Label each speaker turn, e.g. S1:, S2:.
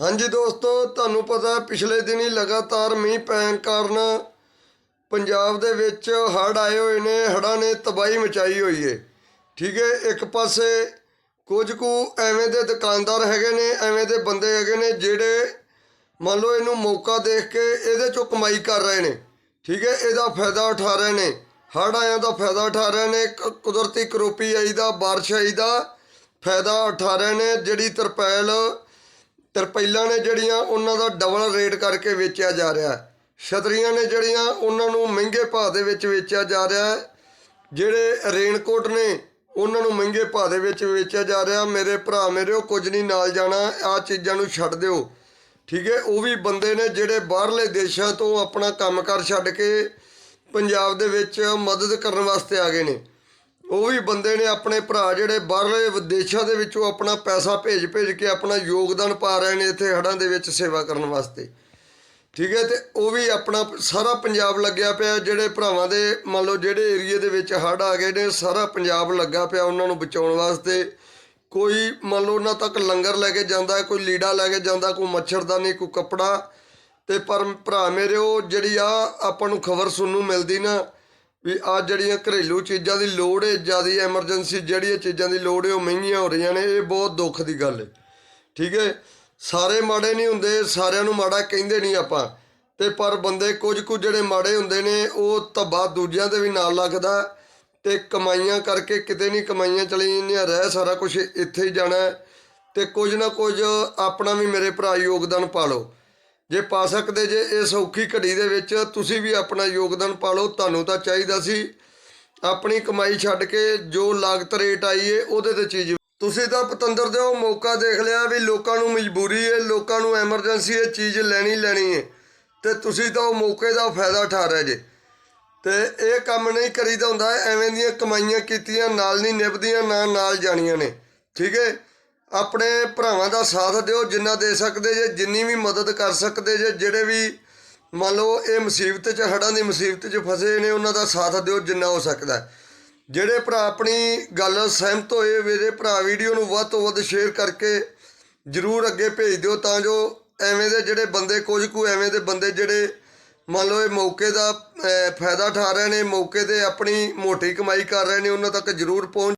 S1: ਹਾਂਜੀ ਦੋਸਤੋ, ਤੁਹਾਨੂੰ ਪਤਾ ਪਿਛਲੇ ਦਿਨੀ ਲਗਾਤਾਰ ਮੀਂਹ ਪੈਣ ਕਾਰਨ ਪੰਜਾਬ ਦੇ ਵਿੱਚ ਹੜ੍ਹ ਆਏ ਹੋਏ ਨੇ, ਹੜ੍ਹਾਂ ਨੇ ਤਬਾਹੀ ਮਚਾਈ ਹੋਈ ਹੈ ਠੀਕ ਹੈ ਇੱਕ ਪਾਸੇ ਕੁਝ ਕੁ ਐਵੇਂ ਦੇ ਦੁਕਾਨਦਾਰ ਹੈਗੇ ਨੇ, ਐਵੇਂ ਦੇ ਬੰਦੇ ਹੈਗੇ ਨੇ ਜਿਹੜੇ ਮੰਨ ਲਓ ਇਹਨੂੰ ਮੌਕਾ ਦੇਖ ਕੇ ਇਹਦੇ ਚੋਂ ਕਮਾਈ ਕਰ ਰਹੇ ਨੇ। ਠੀਕ ਹੈ ਇਹਦਾ ਫਾਇਦਾ ਉਠਾ ਰਹੇ ਨੇ। ਹੜ੍ਹ ਆਇਆਂ ਦਾ ਫਾਇਦਾ ਉਠਾ ਰਹੇ ਨੇ, ਕ- ਕੁਦਰਤੀ ਕਰੋਪੀ ਆਈ ਦਾ, ਬਾਰਿਸ਼ ਆਈ ਦਾ ਫਾਇਦਾ ਉਠਾ ਰਹੇ ਨੇ, ਜਿਹੜੀ ਤਰਪੈਲ ਤਰਪੈਲਾਂ ਨੇ ਜਿਹੜੀਆਂ ਉਹਨਾਂ ਦਾ ਡਬਲ ਰੇਟ ਕਰਕੇ ਵੇਚਿਆ ਜਾ ਰਿਹਾ ਹੈ। ਛਤਰੀਆਂ ਨੇ ਜਿਹੜੀਆਂ ਉਹਨਾਂ ਨੂੰ ਮਹਿੰਗੇ ਭਾਅ ਦੇ ਵਿੱਚ ਵੇਚਿਆ ਜਾ ਰਿਹਾ ਹੈ। ਜਿਹੜੇ ਰੇਨਕੋਟ ਨੇ, ਉਹਨਾਂ ਨੂੰ ਮਹਿੰਗੇ ਭਾਅ ਦੇ ਵਿੱਚ ਵੇਚਿਆ ਜਾ ਰਿਹਾ ਮੇਰੇ ਭਰਾ ਮੇਰੇ ਉਹ ਕੁਝ ਨਹੀਂ ਨਾਲ ਜਾਣਾ ਆ ਚੀਜ਼ਾਂ ਨੂੰ ਛੱਡ ਦਿਓ। ਠੀਕ ਹੈ, ਉਹ ਵੀ ਬੰਦੇ ਨੇ ਜਿਹੜੇ ਬਾਹਰਲੇ ਦੇਸ਼ਾਂ ਤੋਂ ਆਪਣਾ ਕੰਮਕਾਰ ਛੱਡ ਕੇ ਪੰਜਾਬ ਦੇ ਵਿੱਚ ਮਦਦ ਕਰਨ ਵਾਸਤੇ ਆ ਗਏ ਨੇ। ਉਹ ਵੀ ਬੰਦੇ ਨੇ ਆਪਣੇ ਭਰਾ ਜਿਹੜੇ ਬਾਹਰਲੇ ਵਿਦੇਸ਼ਾਂ ਦੇ ਵਿੱਚੋਂ ਆਪਣਾ ਪੈਸਾ ਭੇਜ ਭੇਜ ਕੇ ਆਪਣਾ ਯੋਗਦਾਨ ਪਾ ਰਹੇ ਨੇ ਇੱਥੇ ਹੜ੍ਹਾਂ ਦੇ ਵਿੱਚ ਸੇਵਾ ਕਰਨ ਵਾਸਤੇ। ਠੀਕ ਹੈ, ਤੇ ਉਹ ਵੀ ਆਪਣਾ ਸਾਰਾ ਪੰਜਾਬ ਲੱਗਿਆ ਪਿਆ, ਜਿਹੜੇ ਭਰਾਵਾਂ ਦੇ ਮੰਨ ਲਓ ਜਿਹੜੇ ਏਰੀਏ ਦੇ ਵਿੱਚ ਹੜ੍ਹ ਆ ਗਏ ਨੇ, ਸਾਰਾ ਪੰਜਾਬ ਲੱਗਾ ਪਿਆ ਉਹਨਾਂ ਨੂੰ ਬਚਾਉਣ ਵਾਸਤੇ। ਕੋਈ ਮੰਨ ਲਓ ਉਹਨਾਂ ਤੱਕ ਲੰਗਰ ਲੈ ਕੇ ਜਾਂਦਾ, ਕੋਈ ਲੀੜਾ ਲੈ ਕੇ ਜਾਂਦਾ, ਕੋਈ ਮੱਛਰਦਾਨੀ ਕੋਈ ਕੱਪੜਾ। ਤੇ ਪਰ ਭਰਾ ਮੇਰੇ, ਉਹ ਜਿਹੜੀ ਆ ਆਪਾਂ ਨੂੰ ਖਬਰ ਸੁਣਨ ਨੂੰ ਮਿਲਦੀ ਨਾ ਵੀ ਆ ਜਿਹੜੀਆਂ ਘਰੇਲੂ ਚੀਜ਼ਾਂ ਦੀ ਲੋੜ ਹੈ, ਜਿਆਦੀ ਐਮਰਜੈਂਸੀ ਜਿਹੜੀਆਂ ਚੀਜ਼ਾਂ ਦੀ ਲੋੜ ਹੈ, ਉਹ ਮਹਿੰਗੀਆਂ ਹੋ ਰਹੀਆਂ ਨੇ, ਇਹ ਬਹੁਤ ਦੁੱਖ ਦੀ ਗੱਲ ਹੈ। ਠੀਕ ਹੈ? ਸਾਰੇ ਮਾੜੇ ਨਹੀਂ ਹੁੰਦੇ, ਸਾਰਿਆਂ ਨੂੰ ਮਾੜਾ ਕਹਿੰਦੇ ਨਹੀਂ ਆਪਾਂ। ਤੇ ਪਰ ਬੰਦੇ ਕੁਝ ਕੁ ਜਿਹੜੇ ਮਾੜੇ ਹੁੰਦੇ ਨੇ, ਉਹ ਧੱਬਾ ਦੂਜਿਆਂ ਦੇ ਵੀ ਨਾਲ ਲੱਗਦਾ। ਤੇ ਕਮਾਈਆਂ ਕਰਕੇ ਕਿਤੇ ਨਹੀਂ ਕਮਾਈਆਂ ਚਲੀ ਜਾਂਦੀਆਂ ਰਹਿ ਸਾਰਾ ਕੁਝ ਇੱਥੇ ਹੀ ਜਾਣਾ ਹੈ। ਤੇ ਕੁਝ ਨਾ ਕੁਝ ਆਪਣਾ ਵੀ ਮੇਰੇ ਭਰਾ ਯੋਗਦਾਨ ਪਾ ਲਓ। ਜੇ ਪਾ ਸਕਦੇ ਜੇ ਇਸ ਔਖੀ ਘੜੀ ਦੇ ਵਿੱਚ ਤੁਸੀਂ ਵੀ ਆਪਣਾ ਯੋਗਦਾਨ ਪਾ ਲਓ, ਤੁਹਾਨੂੰ ਤਾਂ ਚਾਹੀਦਾ ਸੀ ਆਪਣੀ ਕਮਾਈ ਛੱਡ ਕੇ ਜੋ ਲਾਗਤ ਰੇਟ ਆਈ ਏ, ਉਹਦੇ ਤੇ ਚੀਜ਼ ਤੁਸੀਂ ਤਾਂ ਪਤੰਦਰ ਦੇ ਉਹ ਮੌਕਾ ਦੇਖ ਲਿਆ ਵੀ ਲੋਕਾਂ ਨੂੰ ਮਜਬੂਰੀ ਏ, ਲੋਕਾਂ ਨੂੰ ਐਮਰਜੈਂਸੀ ਇਹ ਚੀਜ਼ ਲੈਣੀ ਲੈਣੀ ਏ। ਤੇ ਤੁਸੀਂ ਤਾਂ ਉਹ ਮੌਕੇ ਦਾ ਫਾਇਦਾ ਉਠਾ ਰਹੇ ਜੇ। ਤੇ ਇਹ ਕੰਮ ਨਹੀਂ ਕਰੀਦਾ ਹੁੰਦਾ, ਐਵੇਂ ਦੀਆਂ ਕਮਾਈਆਂ ਕੀਤੀਆਂ, ਨਾਲ ਨਹੀਂ ਨਿਭਦੀਆਂ, ਨਾ ਨਾਲ ਜਾਣੀਆਂ ਨੇ। ਠੀਕ ਹੈ ਆਪਣੇ ਭਰਾਵਾਂ ਦਾ ਸਾਥ ਦਿਓ, ਜਿੰਨਾ ਦੇ ਸਕਦੇ ਜੇ, ਜਿੰਨੀ ਵੀ ਮਦਦ ਕਰ ਸਕਦੇ ਜੇ, ਜਿਹੜੇ ਵੀ ਮੰਨ ਲਓ ਇਹ ਮੁਸੀਬਤ 'ਚ, ਹੜ੍ਹਾਂ ਦੀ ਮੁਸੀਬਤ 'ਚ ਫਸੇ ਨੇ, ਉਹਨਾਂ ਦਾ ਸਾਥ ਦਿਓ ਜਿੰਨਾ ਹੋ ਸਕਦਾ। ਜਿਹੜੇ ਭਰਾ ਆਪਣੀ ਗੱਲ ਸਹਿਮਤ ਹੋਏ, ਮੇਰੇ ਭਰਾ ਵੀਡੀਓ ਨੂੰ ਵੱਧ ਤੋਂ ਵੱਧ ਸ਼ੇਅਰ ਕਰਕੇ ਜਰੂਰ ਅੱਗੇ ਭੇਜ ਦਿਓ, ਤਾਂ ਜੋ ਐਵੇਂ ਦੇ ਜਿਹੜੇ ਬੰਦੇ, ਕੁਝ ਕੁ ਐਵੇਂ ਦੇ ਬੰਦੇ ਜਿਹੜੇ ਮੰਨ ਲਓ ਇਹ ਮੌਕੇ ਦਾ ਫਾਇਦਾ ਉਠਾ ਰਹੇ ਨੇ, ਮੌਕੇ ਤੇ ਆਪਣੀ ਮੋਟੀ ਕਮਾਈ ਕਰ ਰਹੇ ਨੇ, ਉਹਨਾਂ ਤੱਕ ਜਰੂਰ ਪਹੁੰਚ